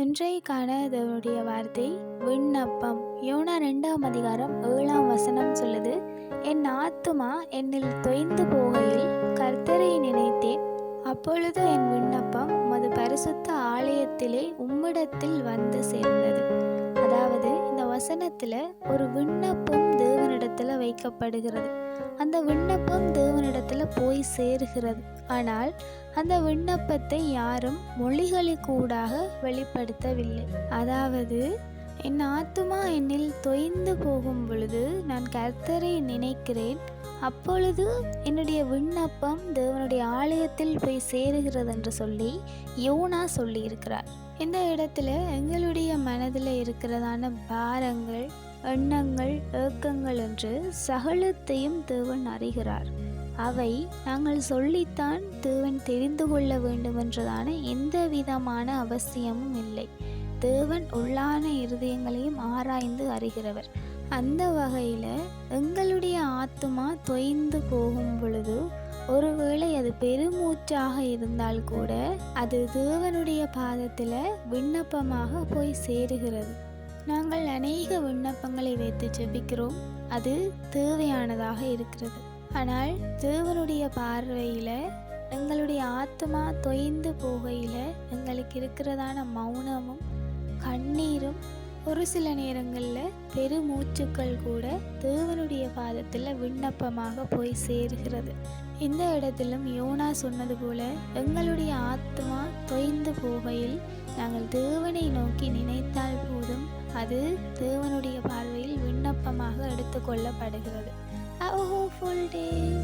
இன்றைக்கான அதனுடைய வார்த்தை விண்ணப்பம். யோனா ரெண்டாம் அதிகாரம் ஏழாம் வசனம் சொல்லுது என் ஆத்துமா என்னில் தொய்ந்து போகையில் கர்த்தரை நினைத்தேன். அப்பொழுது என் விண்ணப்பம் உமது பரிசுத்த ஆலயத்திலே உம்மிடத்தில் வந்து சேர்ந்தது. அதாவது வசனத்தில் ஒரு விண்ணப்பம் தேவனிடத்தில் வைக்கப்படுகிறது. அந்த விண்ணப்பம் தேவனிடத்தில் போய் சேருகிறது. ஆனால் அந்த விண்ணப்பத்தை யாரும் மொழிகளுக்கூடாக வெளிப்படுத்தவில்லை. அதாவது என் ஆத்துமா என்னில் தொய்ந்து போகும் பொழுது நான் கர்த்தரை நினைக்கிறேன். அப்பொழுது என்னுடைய விண்ணப்பம் தேவனுடைய ஆலயத்தில் போய் சேருகிறது என்று சொல்லி யோனா சொல்லியிருக்கிறார். இந்த இடத்துல எங்களுடைய மனதில் இருக்கிறதான பாரங்கள் எண்ணங்கள் ஏக்கங்கள் என்று சகலத்தையும் தேவன் அறிகிறார். அவை நாங்கள் சொல்லித்தான் தேவன் தெரிந்து கொள்ள வேண்டுமென்றதான எந்த விதமான அவசியமும் இல்லை. தேவன் உள்ளான இருதயங்களையும் ஆராய்ந்து அறிகிறவர். அந்த வகையில் எங்களுடைய தொய்ந்து போகும் பொழுது ஒருவேளை அது பெருமூச்சாக இருந்தால் கூட அது தேவனுடைய பாதத்தில் விண்ணப்பமாக போய் சேருகிறது. நாங்கள் அநேக விண்ணப்பங்களை வைத்து ஜெபிக்கிறோம். அது தேவையானதாக இருக்கிறது. ஆனால் தேவனுடைய பார்வையில் எங்களுடைய ஆத்மா தொய்ந்து போகையில் எங்களுக்கு இருக்கிறதான மௌனமும் கண்ணீரும் ஒரு சில நேரங்களில் பெருமூச்சுக்கள் கூட தேவனுடைய பாதத்தில் விண்ணப்பமாக போய் சேர்கிறது. இந்த இடத்திலும் யோனா சொன்னது போல எங்களுடைய ஆத்மா தொய்ந்து போகையில் நாங்கள் தேவனை நோக்கி நினைத்தால் போதும். அது தேவனுடைய பார்வையில் விண்ணப்பமாக எடுத்துக்கொள்ளப்படுகிறது Have a டே.